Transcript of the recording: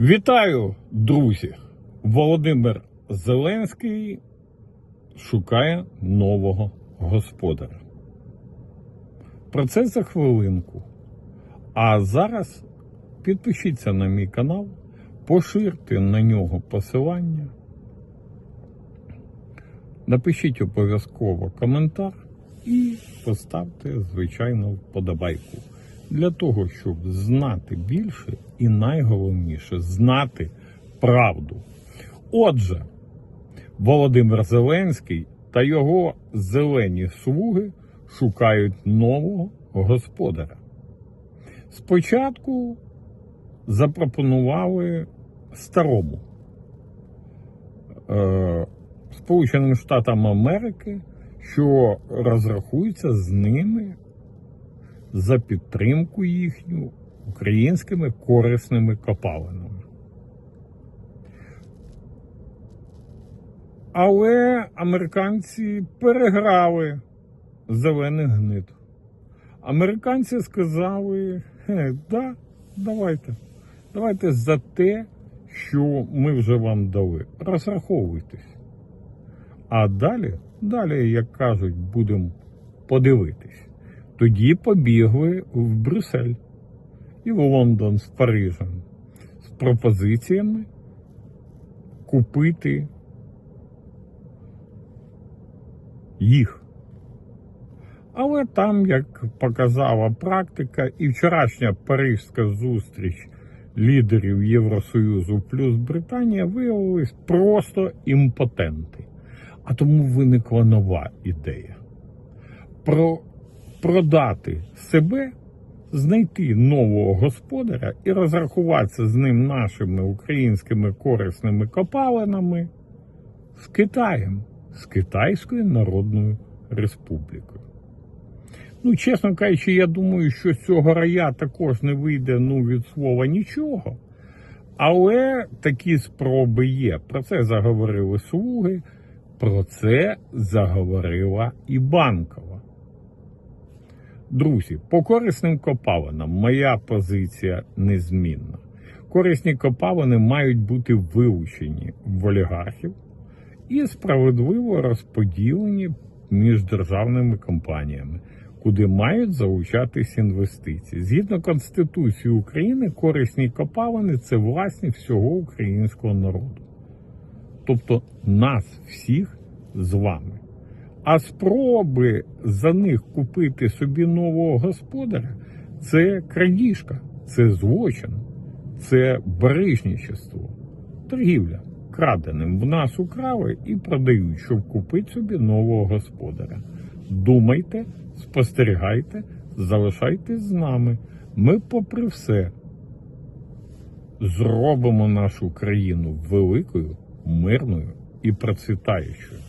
Вітаю, друзі! Володимир Зеленський шукає нового господаря. Про це за хвилинку. А зараз підпишіться на мій канал, поширте на нього посилання, напишіть обов'язково коментар і поставте, звичайно, вподобайку. Для того, щоб знати більше і найголовніше знати правду. Отже, Володимир Зеленський та його зелені слуги шукають нового господаря. Спочатку запропонували старому е, Сполученим Штатам Америки, що розрахується з ними за підтримку їхню українськими корисними копалинами. Але американці переграли зелених гнид. Американці сказали, «Хе, да, давайте. Давайте за те, що ми вже вам дали. Розраховуйтесь. А далі, далі, як кажуть, будемо подивитись. Тоді побігли в Брюссель і в Лондон з Парижем з пропозиціями купити їх. Але там, як показала практика, і вчорашня парижська зустріч лідерів Євросоюзу плюс Британія виявились просто імпотенти. А тому виникла нова ідея. Про продати себе, знайти нового господаря і розрахуватися з ним нашими українськими корисними копалинами з Китаєм, з Китайською Народною Республікою. Ну, чесно кажучи, я думаю, що з цього рая також не вийде ну, від слова нічого. Але такі спроби є. Про це заговорили слуги, про це заговорила і банкова. Друзі, по корисним копалинам моя позиція незмінна. Корисні копалини мають бути вилучені в олігархів і справедливо розподілені між державними компаніями, куди мають залучатись інвестиції. Згідно Конституції України, корисні копалини це власність всього українського народу. Тобто нас всіх з вами. А спроби за них купити собі нового господаря це крадіжка, це злочин, це барижничество, торгівля. Краденим в нас украли і продають, щоб купити собі нового господаря. Думайте, спостерігайте, залишайтесь з нами. Ми, попри все, зробимо нашу країну великою, мирною і процвітаючою.